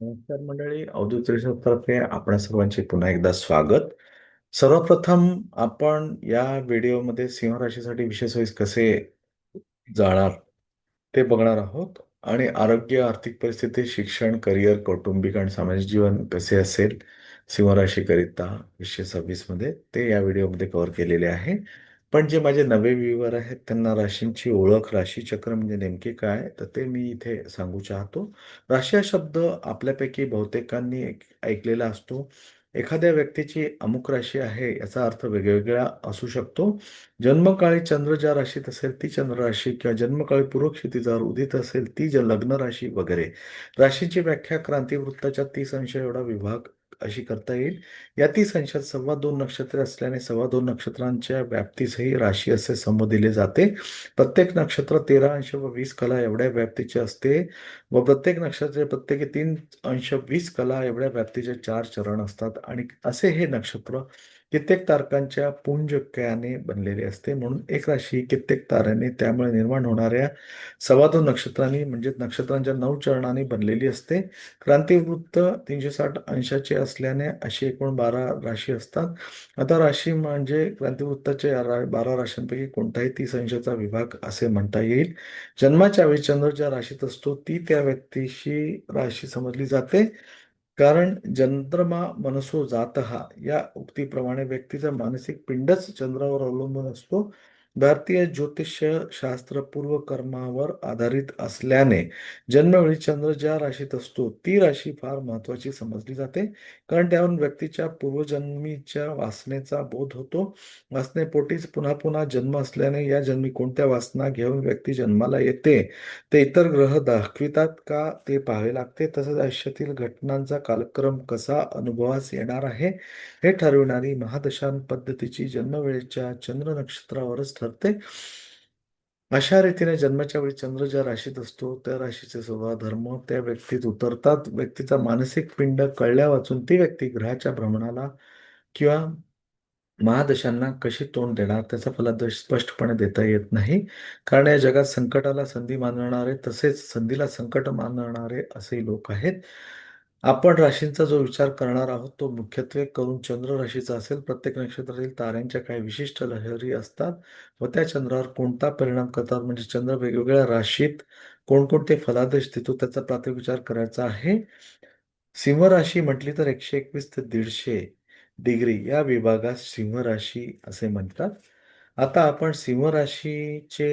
नमस्कार मंडळी. अवधूत तर्फे आपणा सर्वांचे पुन्हा एकदा स्वागत. सर्वप्रथम आपण या व्हिडिओमध्ये सिंह राशीसाठी विशेष वेळेस कसे जाणार ते बघणार आहोत आणि आरोग्य आर्थिक परिस्थिती शिक्षण करिअर कौटुंबिक आणि सामाजिक जीवन कसे असेल सिंह राशीकरिता वीसशे सव्वीसमध्ये ते या व्हिडिओमध्ये कव्हर केलेले आहे. पण जे माझे नवे व्ह्यूवर आहेत त्यांना राशींची ओळख राशीचक्र म्हणजे नेमके काय तर ते मी इथे सांगू चाहतो. राशी हा शब्द आपल्यापैकी बहुतेकांनी ऐक- ऐकलेला असतो. एखाद्या व्यक्तीची अमुक राशी आहे याचा अर्थ वेगवेगळा असू शकतो. जन्मकाळी चंद्र ज्या राशीत असेल ती चंद्र राशी किंवा जन्मकाळी पूर्व जर उदित असेल ती ज लग्न राशी वगैरे. राशीची व्याख्या क्रांतीवृत्ताच्या तीस अंश एवढा विभाग अशी करता येईल. या तीस अंशात सव्वा दोन नक्षत्रे असल्याने सव्वा दोन नक्षत्रांच्या व्याप्तीसही राशी असे संबोधिले जाते. प्रत्येक नक्षत्र तेरा अंश व वीस कला एवढ्या व्याप्तीचे असते व प्रत्येक नक्षत्र प्रत्येकी तीन अंश वीस कला एवढ्या व्याप्तीचे चार चरण असतात. आणि असे हे नक्षत्र कित्येक तारकांच्या पुंजक्याने बनलेले असते. म्हणून एक राशी कित्येक ताऱ्यांनी त्यामुळे निर्माण होणाऱ्या सव्वा दोन नक्षत्रांनी म्हणजे नक्षत्रांच्या नऊ चरणांनी बनलेली असते. क्रांतिवृत्त तीनशे साठ अंशाचे असल्याने अशी एकूण बारा राशी असतात. आता राशी म्हणजे क्रांतिवृत्ताचे रा- बारा राशींपैकी कोणताही तीस अंशाचा विभाग असे म्हणता येईल. जन्माच्या वेळी चंद्र ज्या राशीत असतो ती त्या व्यक्तीशी राशी समजली जाते. कारण चंद्रमा मनसो जातहा या उक्तीप्रमाणे व्यक्तीचा मानसिक पिंडच चंद्रावर अवलंबून असतो. भारतीय ज्योतिष्य शास्त्र पूर्व कर्मावर आधारित असल्याने जन्मवेळी चंद्र ज्या राशीत असतो ती राशी फार महत्वाची समजली जाते. कारण त्यावरून व्यक्तीच्या पूर्वजन्मीच्या वासनेचा बोध होतो. वासनेपोटीच पुन्हा पुन्हा जन्म असल्याने या जन्मी कोणत्या वासना घेऊन व्यक्ती जन्माला येते ते इतर ग्रह दाखवितात का ते पाहावे लागते. तसेच आयुष्यातील घटनांचा कालक्रम कसा अनुभवास येणार आहे हे ठरविणारी महादशान पद्धतीची जन्मवेळेच्या चंद्र नक्षत्रावरच ठरते. अशा रीतीने जन्माच्या वेळी चंद्र ज्या राशीत असतो त्या राशीचे स्वभाव धर्म त्या व्यक्तीत उतरतात. व्यक्तीचा मानसिक पिंड कळल्या वाचून ती व्यक्ती ग्रहाच्या भ्रमणाला किंवा महादशांना कशी तोंड देणार त्याचा फलादेश स्पष्टपणे देता येत नाही. कारण या जगात संकटाला संधी मानणारे तसेच संधीला संकट मानणारे असे लोक आहेत. आपण राशींचा जो विचार करणार आहोत तो मुख्यत्वे करून चंद्र राशीचा असेल प्रत्येक नक्षत्रातील ताऱ्यांच्या काही विशिष्ट लहरी असतात. व त्या चंद्रावर कोणता परिणाम करतात? म्हणजे चंद्र वेगवेगळ्या राशीत कोणकोणते फलादेश देतो त्याचा प्राथमिक विचार करायचा आहे. सिंह राशी म्हटली तर एकशे एकवीस ते दीडशे डिग्री या विभागास सिंह राशी असे म्हणतात. आता आपण सिंह राशीचे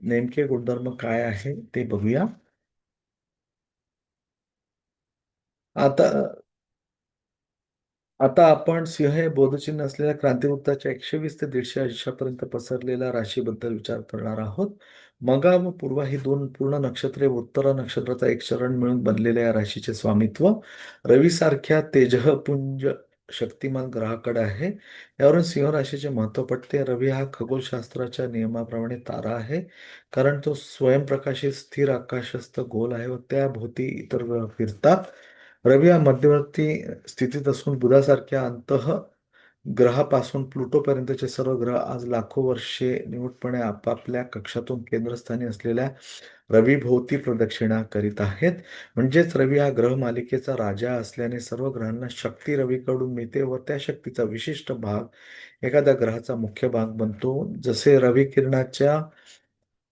नेमके गुणधर्म काय आहे ते बघूया. आता आता आपण सिंह हे बोधचिन्ह असलेल्या क्रांतिवृत्ताच्या एकशे वीस ते दीडशे अंशापर्यंत पसरलेल्या राशीबद्दल विचार करणार आहोत. मगा व पूर्वा ही दोन पूर्ण नक्षत्रे व उत्तरा नक्षत्राचा एक चरण मिळून बनलेल्या या राशीचे स्वामित्व. रवीसारख्या तेजपुंज शक्तिमान ग्रहाकडे आहे. यावरून सिंह राशीचे महत्त्व पटते. रवी हा खगोलशास्त्राच्या नियमाप्रमाणे तारा आहे. कारण तो स्वयंप्रकाशित स्थिर आकाशस्थ गोल आहे व त्याभोवती इतर फिरतात. रवी हा मध्यवर्ती स्थितीत असून बुधासारख्या अंतः ग्रहापासून प्लुटोपर्यंतचे सर्व ग्रह आज लाखो वर्षे निमूटपणे आपापल्या कक्षातून केंद्रस्थानी असलेल्या रवीभोवती प्रदक्षिणा करीत आहेत. म्हणजेच रवी हा ग्रह मालिकेचा राजा असल्याने सर्व ग्रहांना शक्ती रवीकडून मिळते व त्या शक्तीचा विशिष्ट भाग एखाद्या ग्रहाचा मुख्य भाग बनतो. जसे रवी किरणाच्या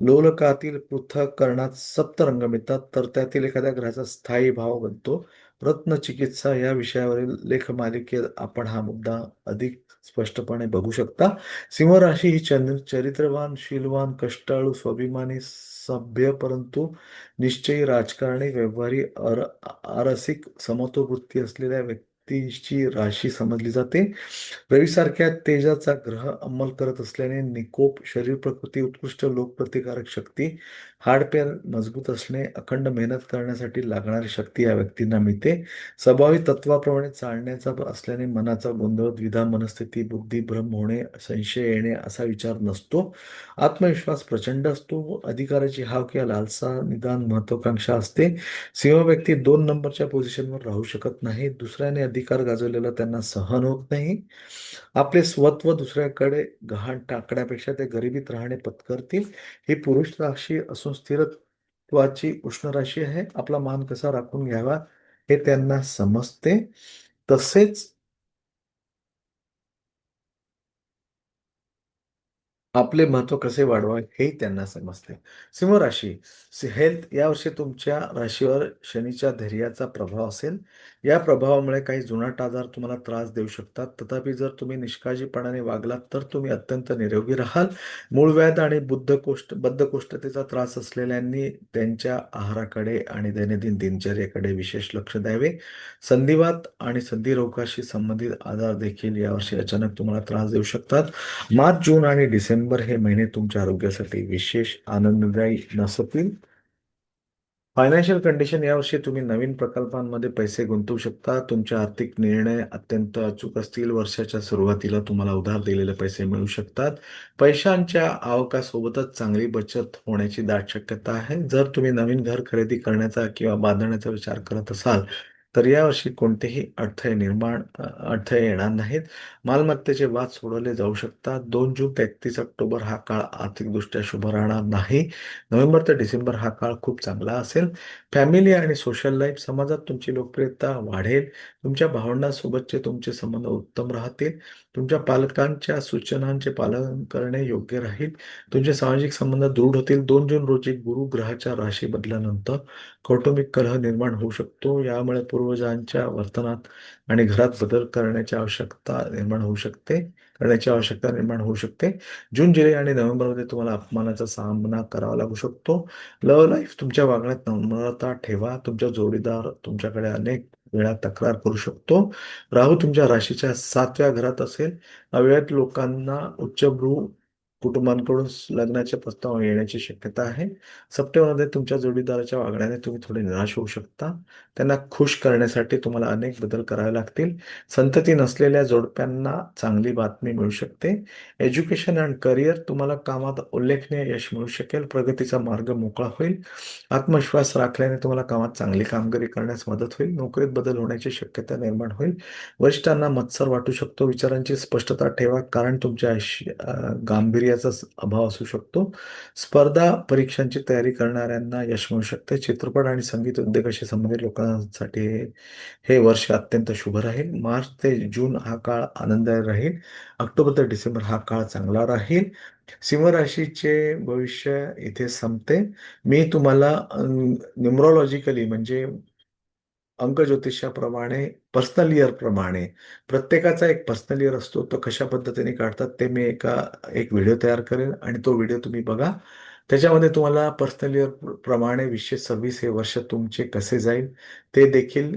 लोलकातील पृथक्करणात सप्तरंग मिळतात तर त्यातील एखाद्या ग्रहाचा स्थायी भाव बनतो. रत्न चिकित्सा या विषयावरील लेखमालिकेत आपण हा मुद्दा अधिक स्पष्टपणे बघू शकता. सिंहराशी ही चंद्र चरित्रवान शीलवान कष्टाळू स्वाभिमानी सभ्य परंतु निश्चयी राजकारणी व्यवहारी अर आरसिक समत्ववृत्ती असलेल्या व्यक्ती व्यक्तीची राशी समजली जाते. रवीसारख्या तेजाचा ग्रह अंमल करत असल्याने निकोप शरीर प्रकृती उत्कृष्ट लोकप्रतिकारक शक्ती हाडपेर मजबूत असणे अखंड मेहनत करण्यासाठी लागणारी शक्ती या व्यक्तींना मिळते. स्वभावी तत्वाप्रमाणे चालण्याचा असल्याने मनाचा गोंधळ द्विधा मनस्थिती बुद्धी भ्रम होणे संशय येणे असा विचार नसतो. आत्मविश्वास प्रचंड असतो. व अधिकाराची हाव किंवा लालसा निदान महत्वाकांक्षा असते. सिंह व्यक्ती दोन नंबरच्या पोझिशनवर राहू शकत नाही. दुसऱ्याने अधिकार गाजवलेला त्यांना सहन होत नाही. आपले स्वत्व दुसऱ्याकडे गहाण टाकण्यापेक्षा ते गरिबीत राहणे पत्करतील. ही पुरुष राशी असून स्थिरत्वाची उष्ण राशी आहे. आपला मान कसा राखून घ्यावा हे त्यांना समजते. तसेच आपले महत्त्व कसे वाढवावे हे त्यांना समजते. सिंह राशी हेल्थ यावर्षी तुमच्या राशीवर शनीच्या धैर्याचा प्रभाव असेल. या प्रभावामुळे काही जुनाट आजार तुम्हाला त्रास देऊ शकतात. तथापि जर तुम्ही निष्काळजीपणाने वागलात तर तुम्ही अत्यंत निरोगी राहाल. मूळव्याध आणि बुद्धकोष्ठ बद्धकोष्ठतेचा त्रास असलेल्यांनी त्यांच्या आहाराकडे आणि दैनंदिन दिनचर्येकडे विशेष लक्ष द्यावे. संधिवात आणि संधिरोगाशी संबंधित आजार देखील यावर्षी अचानक तुम्हाला त्रास देऊ शकतात. मार्च जून आणि डिसेंबर हे महिने तुमच्या आरोग्यासाठी विशेष आनंददायी नसतील. फायनान्शियल कंडिशन यावर्षी तुम्ही नवीन प्रकल्पांमध्ये पैसे गुंतवू शकता. तुमचे आर्थिक निर्णय अत्यंत अचूक असतील. वर्षाच्या सुरुवातीला तुम्हाला उधार दिलेले पैसे मिळू शकतात. पैशांच्या आवकासोबतच चांगली बचत होण्याची दाट शक्यता आहे. जर तुम्ही नवीन घर खरेदी करण्याचा किंवा बांधण्याचा विचार करत असाल तर यावर्षी कोणतेही अडथळे निर्माण अडथळे येणार नाहीत. मालमत्तेचे वाद सोडवले जाऊ शकतात. दोन जून ते एकतीस ऑक्टोबर हा काळ आर्थिकदृष्ट्या शुभ राहणार नाही. नोव्हेंबर ते डिसेंबर हा काळ खूप चांगला असेल. फॅमिली आणि सोशल लाईफ समाजात तुमची लोकप्रियता वाढेल. तुमच्या भावंडांसोबतचे तुमचे संबंध उत्तम राहतील. तुमच्या पालकांच्या सूचनांचे पालन करणे योग्य राहील. तुमचे सामाजिक संबंध दृढ होतील. दोन जून रोजी गुरु ग्रहाच्या राशी बदल्यानंतर कौटुंबिक कलह निर्माण होऊ शकतो. यामुळे पूर्वजांच्या वर्तनात आणि घरात बदल करण्याची आवश्यकता निर्माण होऊ शकते. करण्याची आवश्यकता निर्माण होऊ शकते. जून जुलै आणि नोव्हेंबरमध्ये तुम्हाला अपमानाचा सामना करावा लागू शकतो. लव्ह लाईफ तुमच्या वागण्यात नम्रता ठेवा. तुमच्या जोडीदार तुमच्याकडे अनेक वेळा तक्रार करू शकतो. राहू तुमच्या राशीच्या सातव्या घरात असेल. अवैध लोकांना उच्चभ्रू कुटुंबांकडून लग्नाचे प्रस्ताव येण्याची शक्यता आहे. सप्टेंबरमध्ये तुमच्या जोडीदाराच्या वागण्याने तुम्ही थोडे निराश होऊ शकता. त्यांना खुश करण्यासाठी तुम्हाला अनेक बदल करावे लागतील. संतती नसलेल्या जोडप्यांना चांगली बातमी मिळू शकते. एज्युकेशन अँड करिअर तुम्हाला कामात उल्लेखनीय यश मिळू शकेल. प्रगतीचा मार्ग मोकळा होईल. आत्मविश्वास राखल्याने तुम्हाला कामात चांगली कामगिरी करण्यास मदत होईल. नोकरीत बदल होण्याची शक्यता निर्माण होईल. वरिष्ठांना मत्सर वाटू शकतो. विचारांची स्पष्टता ठेवा कारण तुमच्या गांभीर्य गांभीर्याचा अभाव असू शकतो. स्पर्धा परीक्षांची तयारी करणाऱ्यांना यश मिळू शकते. चित्रपट आणि संगीत उद्योगाशी संबंधित लोकांसाठी हे वर्ष अत्यंत शुभ राहील. मार्च ते जून हा काळ आनंददायी राहील. ऑक्टोबर ते डिसेंबर हा काळ चांगला राहील. सिंह राशीचे भविष्य इथे संपते. मी तुम्हाला न्युमरॉलॉजिकली म्हणजे अंक ज्योतिषाप्रमाणे पर्सनल इयर प्रमाणे प्रत्येकाचा एक पर्सनल इयर असतो तो कशा पद्धतीने काढतात ते मी एका एक व्हिडिओ तयार करेन आणि तो व्हिडिओ तुम्ही बघा. त्याच्यामध्ये तुम्हाला पर्सनल इयर प्रमाणे वीसशे सव्वीस हे वर्ष तुमचे कसे जाईल ते देखील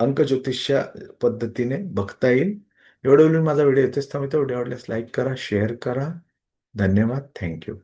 अंक ज्योतिषच्या पद्धतीने बघता येईल. एवढं बोलून माझा व्हिडिओ येतेच थांबतो व्हिडिओ आवडल्यास लाईक करा शेअर करा. धन्यवाद. थँक्यू